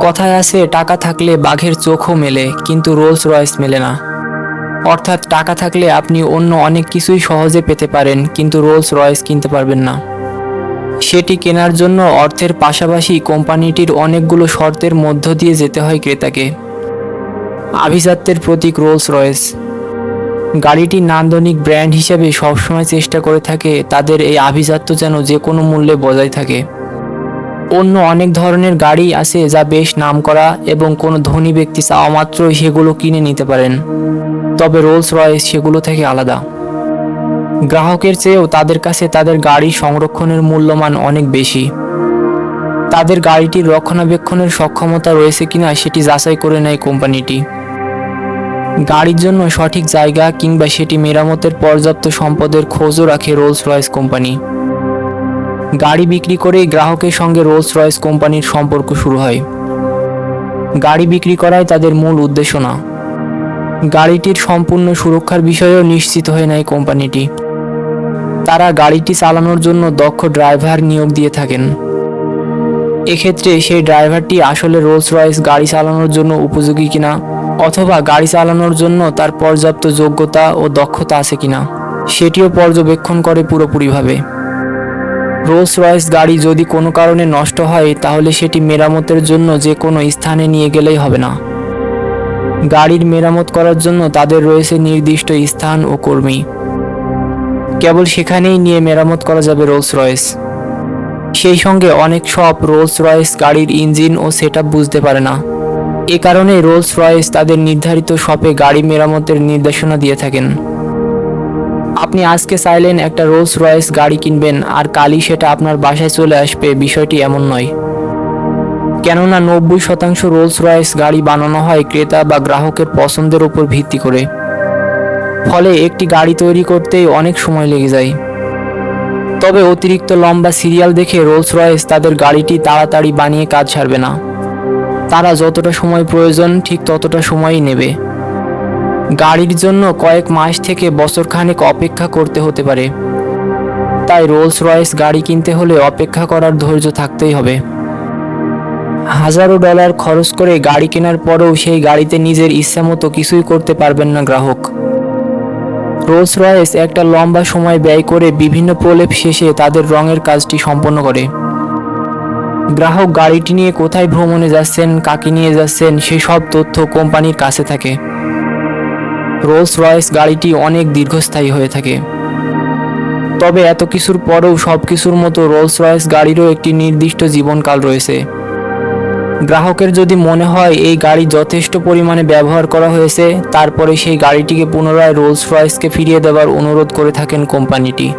কথায় আছে, টাকা থাকলে বাঘের চোখও মেলে, কিন্তু রোলস রয়েস মেলে না। অর্থাৎ টাকা থাকলে আপনি অন্য অনেক কিছুই সহজে পেতে পারেন, কিন্তু রোলস রয়েস কিনতে পারবেন না। সেটি কেনার জন্য অর্থের পাশাপাশি কোম্পানিটির অনেকগুলো শর্তের মধ্য দিয়ে যেতে হয় ক্রেতাকে। আভিজাত্যের প্রতীক রোলস রয়েস গাড়িটি নান্দনিক ব্র্যান্ড হিসেবে সবসময় চেষ্টা করে থাকে, তাদের এই আভিজাত্য যেন যে কোনো মূল্যে বজায় থাকে। অন্য অনেক ধরনের গাড়ি আছে যা বেশ নামকরা এবং কোনো ধনী ব্যক্তি চাওয়া মাত্রই সেগুলো কিনে নিতে পারেন। তবে রোলস রয়েস সেগুলো থেকে আলাদা। গ্রাহকের চেয়েও তাদের কাছে তাদের গাড়ি সংরক্ষণের মূল্যমান অনেক বেশি। তাদের গাড়িটির রক্ষণাবেক্ষণের সক্ষমতা রয়েছে কিনা সেটি যাচাই করে নেয় কোম্পানিটি। গাড়ির জন্য সঠিক জায়গা কিংবা সেটি মেরামতের পর্যাপ্ত সম্পদের খোঁজও রাখে রোলস রয়েস কোম্পানি। গাড়ি বিক্রি করেই গ্রাহকের সঙ্গে রোলস রয়েস কোম্পানির সম্পর্ক শুরু হয়। গাড়ি বিক্রি করাই তাদের মূল উদ্দেশ্য না। গাড়িটির সম্পূর্ণ সুরক্ষার বিষয়েও নিশ্চিত হয়ে নেয় কোম্পানিটি। তারা গাড়িটি চালানোর জন্য দক্ষ ড্রাইভার নিয়োগ দিয়ে থাকেন। এক্ষেত্রে সেই ড্রাইভারটি আসলে রোলস রয়েস গাড়ি চালানোর জন্য উপযোগী কিনা অথবা গাড়ি চালানোর জন্য তার পর্যাপ্ত যোগ্যতা ও দক্ষতা আছে কিনা, সেটিও পর্যবেক্ষণ করে পুরোপুরিভাবে। রোলস রয়েস গাড়ি যদি কোনো কারণে নষ্ট হয়, তাহলে সেটি মেরামতের জন্য যে কোনো স্থানে নিয়ে গেলেই হবে না। গাড়ির মেরামত করার জন্য তাদের রয়েছে নির্দিষ্ট স্থান ও কর্মী। কেবল সেখানেই নিয়ে মেরামত করা যাবে রোলস রয়েস সেই সঙ্গে অনেক শপ রোলস রয়েস গাড়ির ইঞ্জিন ও সেট বুঝতে পারে না। এ কারণে রোলস রয়েস তাদের নির্ধারিত শপে গাড়ি মেরামতের নির্দেশনা দিয়ে থাকেন। আপনি আজকে চাইলেন একটা রোলস রয়েস গাড়ি কিনবেন, আর কালই সেটা আপনার বাসায় চলে আসবে। বিষয়টি এমন নয়। কেননা নব্বই শতাংশ রোলস রয়েস গাড়ি বানানো হয় ক্রেতা বা গ্রাহকের পছন্দের উপর ভিত্তি করে। ফলে একটি গাড়ি তৈরি করতেই অনেক সময় লেগে যায়। তবে অতিরিক্ত লম্বা সিরিয়াল দেখে রোলস রয়েস তাদের গাড়িটি তাড়াতাড়ি বানিয়ে কাজ ছাড়বে না। তারা যতটা সময় প্রয়োজন, ঠিক ততটা সময়ই নেবে। গাড়ির জন্য কয়েক মাস থেকে বছরখানেক অপেক্ষা করতে হতে পারে। তাই রোলস রয়েস গাড়ি কিনতে হলে অপেক্ষা করার ধৈর্য থাকতেই হবে। হাজারো ডলার খরচ করে গাড়ি কেনার পরেও সেই গাড়িতে নিজের ইচ্ছা মতো কিছুই করতে পারবেন না গ্রাহক। রোলস রয়েস একটা লম্বা সময় ব্যয় করে বিভিন্ন প্রলেপ শেষে তাদের রঙের কাজটি সম্পন্ন করে। গ্রাহক গাড়িটি নিয়ে কোথায় ভ্রমণে যাচ্ছেন, কাকে নিয়ে যাচ্ছেন, সেসব তথ্য কোম্পানির কাছে থাকে। রোলস রয়েস গাড়িটি অনেক দীর্ঘস্থায়ী হয়ে থাকে। তবে এত কিছুর পরেও সব কিছুর মতো রোলস রয়েস গাড়িরও একটি নির্দিষ্ট জীবনকাল রয়েছে। গ্রাহকের যদি মনে হয় এই গাড়ি যথেষ্ট পরিমাণে ব্যবহার করা হয়েছে, তারপরে সেই গাড়িটিকে পুনরায় রোলস রয়েসকে ফিরিয়ে দেওয়ার অনুরোধ করে থাকেন কোম্পানিটি।